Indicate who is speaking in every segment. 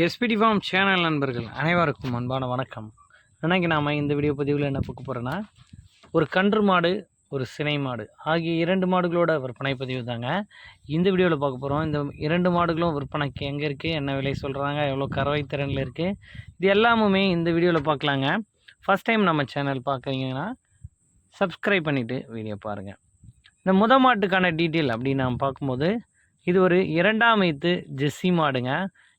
Speaker 1: SPD form channel நண்பர்கள் அனைவருக்கும் அன்பான வணக்கம். இன்னைக்கு நாம் இந்த வீடியோ பதிவில் என்ன பார்க்க போகிறோன்னா ஒரு கன்று மாடு ஒரு சினை மாடு ஆகிய இரண்டு மாடுகளோட விற்பனை பதிவு தாங்க. இந்த வீடியோவில் பார்க்க போகிறோம் இந்த இரண்டு மாடுகளும் விற்பனைக்கு எங்கே இருக்குது என்ன விலை சொல்கிறாங்க எவ்வளோ கறவை திறனில் இருக்குது இது எல்லாமுமே இந்த வீடியோவில் பார்க்கலாங்க. ஃபஸ்ட் டைம் நம்ம சேனல் பார்க்குறீங்கன்னா சப்ஸ்கிரைப் பண்ணிவிட்டு வீடியோ பாருங்கள் இந்த முத மாட்டுக்கான டீட்டெயில் அப்படின்னு நாம் பார்க்கும்போது இது ஒரு இரண்டாம் ஐத்து ஜெஸ்ஸி மாடுங்க.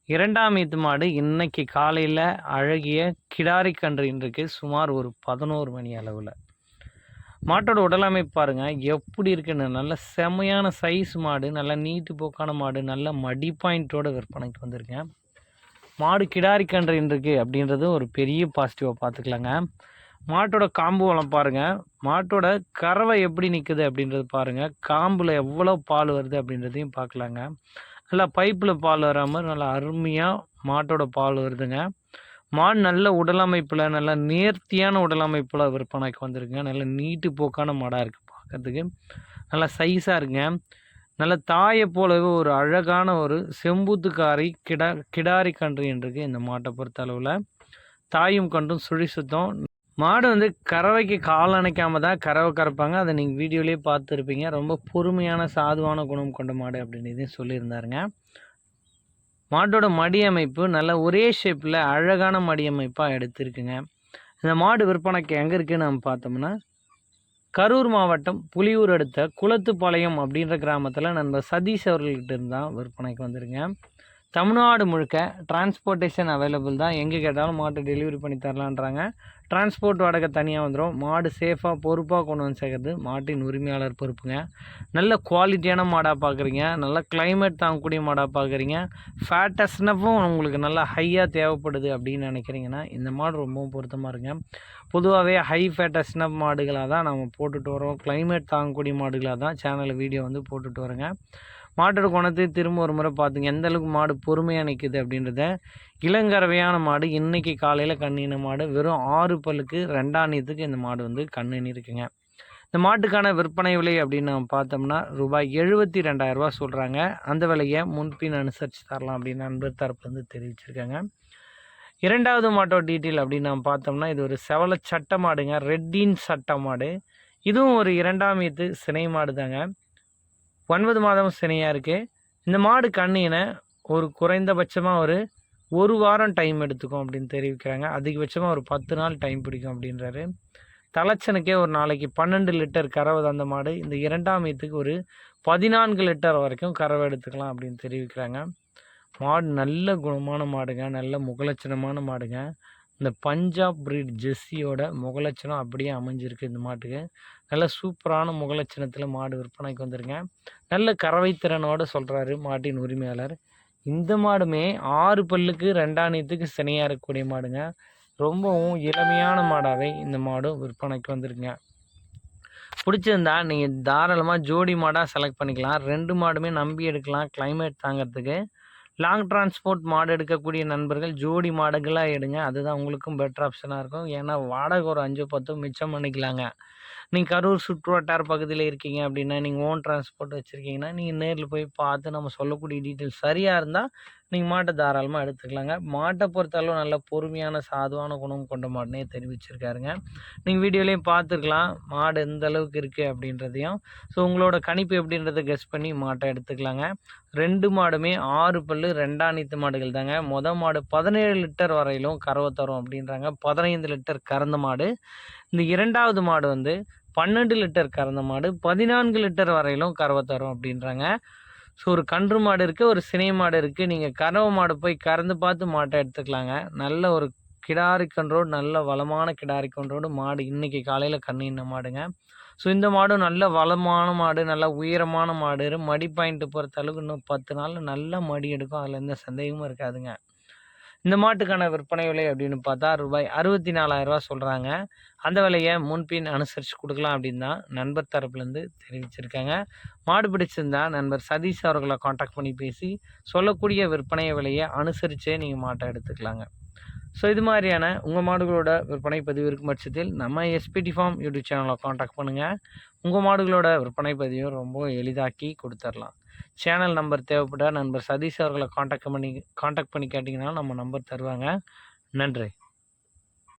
Speaker 1: இரண்டாம் ஈத்து மாடு இன்னைக்கு காலையில் அழகிய கிடாரி கன்றுன்றிருக்கு சுமார் ஒரு பதினோரு மணி அளவில். மாட்டோட உடலமைப்பு பாருங்கள் எப்படி இருக்குன்னு நல்ல செமையான சைஸ் மாடு நல்ல நீட்டு போக்கான மாடு நல்ல மடி பாயிண்ட்டோட விற்பனைக்கு வந்திருக்கேன். மாடு கிடாரி கன்று இன்றைக்கு அப்படின்றது ஒரு பெரிய பாசிட்டிவாக பார்த்துக்கலாங்க. மாட்டோட காம்பு வளம் பாருங்கள் மாட்டோட கறவை எப்படி நிற்குது அப்படின்றது பாருங்கள் காம்பில் எவ்வளோ பால் வருது அப்படின்றதையும் பார்க்கலாங்க. நல்லா பைப்பில் பால் வர மாதிரி நல்லா அருமையாக மாட்டோட பால் வருதுங்க. மாடு நல்ல உடலமைப்பில் நல்ல நேர்த்தியான உடலமைப்பில் விற்பனைக்கு வந்திருக்குங்க. நல்ல நீட்டு போக்கான மாடாக இருக்குது பார்க்கறதுக்கு நல்லா சைஸாக இருக்குங்க. நல்ல தாயை போலவே ஒரு அழகான ஒரு செம்பூத்துக்காரி கிடா கிடாரி கன்று இருக்கு இந்த மாட்டை பொறுத்த அளவில் தாயும் கன்றும் சுழி சுத்தம். மாடு வந்து கறவைக்கு கால் அணைக்காம தான் கறவை கறப்பாங்க. அதை நீங்கள் வீடியோலேயே பார்த்துருப்பீங்க. ரொம்ப பொறுமையான சாதுவான குணம் கொண்ட மாடு அப்படின்னு இதையும் சொல்லியிருந்தாருங்க. மாட்டோட மடி அமைப்பு நல்ல ஒரே ஷேப்பில் அழகான மடி அமைப்பாக எடுத்திருக்குங்க. இந்த மாடு விற்பனைக்கு எங்கே இருக்குன்னு நம்ம பார்த்தோம்னா கரூர் மாவட்டம் புலியூர் அடுத்த குளத்துப்பாளையம் அப்படின்ற கிராமத்தில் நண்பர் சதீஷ் அவர்கள்கிட்ட இருந்தால் விற்பனைக்கு வந்துருங்க தமிழ்நாடு முழுக்க டிரான்ஸ்போர்ட்டேஷன் அவைலபிள் தான். எங்கே கேட்டாலும் மாட்டை டெலிவரி பண்ணி தரலான்றாங்க. டிரான்ஸ்போர்ட் வாடகை தனியாக வந்துடும் மாடு சேஃபாக பொறுப்பாக கொண்டு வந்து சேர்க்கறது மாட்டின் உரிமையாளர் பொறுப்புங்க. நல்ல குவாலிட்டியான மாடாக பார்க்குறீங்க நல்ல கிளைமேட் தாங்கக்கூடிய மாடாக பார்க்குறீங்க ஃபேட்டஸ்னப்பும் உங்களுக்கு நல்லா ஹையாக தேவைப்படுது அப்படின்னு நினைக்கிறீங்கன்னா இந்த மாடு ரொம்பவும் பொருத்தமாக இருங்க பொதுவாகவே ஹை ஃபேட்டஸ்னப் மாடுகளாக தான் நம்ம போட்டுட்டு வரோம். கிளைமேட் தாங்கக்கூடிய மாடுகளாக தான் சேனலில் வீடியோ வந்து போட்டுட்டு வரோங்க. மாட்டோட குணத்தை திரும்ப ஒரு முறை பார்த்துங்க. எந்த அளவுக்கு மாடு பொறுமையாக நிற்குது அப்படின்றத. இளங்கறவையான மாடு இன்றைக்கி காலையில் கண்ணின மாடு. வெறும் ஆறு பல்லுக்கு ரெண்டாணியத்துக்கு இந்த மாடு வந்து கண்ணினி இருக்குங்க. இந்த மாட்டுக்கான விற்பனை விலை அப்படின்னு நம்ம பார்த்தோம்னா ரூபாய் எழுபத்தி ரெண்டாயிரரூபா சொல்கிறாங்க அந்த விலையை முன்பின் அனுசரித்து தரலாம் அப்படின்னு நண்பர் தரப்பு வந்து தெரிவிச்சிருக்காங்க. இரண்டாவது மாட்டோட டீட்டெயில் அப்படின்னு நம்ம பார்த்தோம்னா இது ஒரு செவல சட்ட மாடுங்க. ரெட்டின் சட்ட மாடு. இதுவும் ஒரு இரண்டாம் ஈத்து சினை மாடு தாங்க ஒன்பது மாதம் சினையாக இருக்குது இந்த மாடு கண்ணினை ஒரு குறைந்தபட்சமாக ஒரு ஒரு வாரம் டைம் எடுத்துக்கும் அப்படின்னு தெரிவிக்கிறாங்க. அதிகபட்சமாக ஒரு பத்து நாள் டைம் பிடிக்கும் அப்படின்றாரு. தலைச்சனுக்கே ஒரு நாளைக்கு பன்னெண்டு லிட்டர் கறவை அந்த மாடு. இந்த இரண்டாம் ஈத்துக்கு ஒரு பதினான்கு லிட்டர் வரைக்கும் கறவை எடுத்துக்கலாம் அப்படின்னு தெரிவிக்கிறாங்க. மாடு நல்ல குணமான மாடுங்க. நல்ல முகலட்சணமான மாடுங்க. இந்த பஞ்சாப் பிரீட் ஜெர்சியோட முகலட்சணம் அப்படியே அமைஞ்சிருக்கு இந்த மாட்டுக்கு. நல்ல சூப்பரான முகலட்சணத்தில் மாடு விற்பனைக்கு வந்திருங்க. நல்ல கறவை சொல்கிறாரு மாட்டின் உரிமையாளர். இந்த மாடுமே ஆறு பல்லுக்கு ரெண்டாணியத்துக்கு சினையாக இருக்கக்கூடிய மாடுங்க. ரொம்பவும் இளமையான மாடாகவே இந்த மாடும் விற்பனைக்கு வந்துருங்க பிடிச்சிருந்தா நீங்கள் தாராளமாக ஜோடி மாடாக செலக்ட் பண்ணிக்கலாம். ரெண்டு மாடுமே நம்பி எடுக்கலாம். கிளைமேட் தாங்கிறதுக்கு. லாங் டிரான்ஸ்போர்ட் மாடு எடுக்கக்கூடிய நண்பர்கள் ஜோடி மாடுகளாக எடுங்க. அதுதான் உங்களுக்கும் பெட்டர் ஆப்ஷனாக இருக்கும். ஏன்னா வாடகை ஒரு அஞ்சு பத்து மிச்சம் பண்ணிக்கலாங்க. நீங்கள் கரூர் சுற்றுவட்டார பகுதியில் இருக்கீங்க அப்படின்னா நீங்கள் ஓன் டிரான்ஸ்போர்ட் வச்சுருக்கீங்கன்னா நீங்கள் நேரில் போய் பார்த்து நம்ம சொல்லக்கூடிய டீட்டெயில்ஸ் சரியாக இருந்தால் நீங்கள் மாட்டை தாராளமாக எடுத்துக்கலாங்க. மாட்டை பொறுத்தளவு நல்ல பொறுமையான சாதுவான குணம் கொண்ட மாட்டினே தெரிவிச்சிருக்காருங்க. நீங்கள் வீடியோலேயும் பார்த்துருக்கலாம் மாடு எந்த அளவுக்கு இருக்குது அப்படின்றதையும். ஸோ உங்களோட கணிப்பு எப்படின்றத கெஸ் பண்ணி மாட்டை எடுத்துக்கலாங்க. ரெண்டு மாடுமே ஆறு பல்லு ரெண்டாணித்து மாடுகள் தாங்க. மொதல் மாடு பதினேழு லிட்டர் வரையிலும் கறவை தரும் அப்படின்றாங்க. பதினைந்து லிட்டர் கறந்த மாடு. இந்த இரண்டாவது மாடு வந்து பன்னெண்டு லிட்டர் கறந்த மாடு பதினான்கு லிட்டர் வரையிலும் கறவை தரும் அப்படின்றாங்க. ஸோ ஒரு கன்று மாடு இருக்குது ஒரு சினை மாடு இருக்குது நீங்கள் கறவை மாடு போய் கறந்து பார்த்து மாட்டை எடுத்துக்கலாங்க. நல்ல ஒரு கிடாரி கன்றோடு நல்ல வளமான கிடாரி கன்றோடு மாடு இன்றைக்கி காலையில் கண்ணின்ன மாடுங்க. ஸோ இந்த மாடும் நல்ல வளமான மாடு நல்ல உயரமான மாடு. மடி பாயிண்ட்டு பொறுத்த அளவுக்கு இன்னும் பத்து நாளில் நல்ல மடி எடுக்கும். அதில் எந்த சந்தேகமும் இருக்காதுங்க. இந்த மாட்டுக்கான விற்பனை விலை அப்படின்னு பார்த்தா ரூபாய் அறுபத்தி நாலாயிரரூவா சொல்கிறாங்க அந்த விலையை முன்பின் அனுசரித்து கொடுக்கலாம் அப்படின்னு தான் நண்பர் தரப்புலேருந்து தெரிவிச்சிருக்காங்க. மாடு பிடிச்சிருந்தா நண்பர் சதீஷ் அவர்களை காண்டாக்ட் பண்ணி பேசி சொல்லக்கூடிய விற்பனை விலையை அனுசரித்தே நீங்கள் மாட்டை எடுத்துக்கலாங்க. ஸோ இது மாதிரியான உங்கள் மாடுகளோட விற்பனை பதிவு இருக்கும் பட்சத்தில் நம்ம எஸ்பிடி ஃபார்ம் யூடியூப் சேனலை காண்டாக்ட் பண்ணுங்கள் உங்கள் மாடுகளோட விற்பனை பதிவும் ரொம்ப எளிதாக்கி கொடுத்துர்லாம். சேனல் நம்பர் தேவைப்பட்டால் நண்பர் சதீஷ் அவர்களை காண்டாக்ட் பண்ணி காண்டாக்ட் பண்ணி கேட்டிங்கன்னா நம்ம நம்பர் தருவாங்க. நன்றி.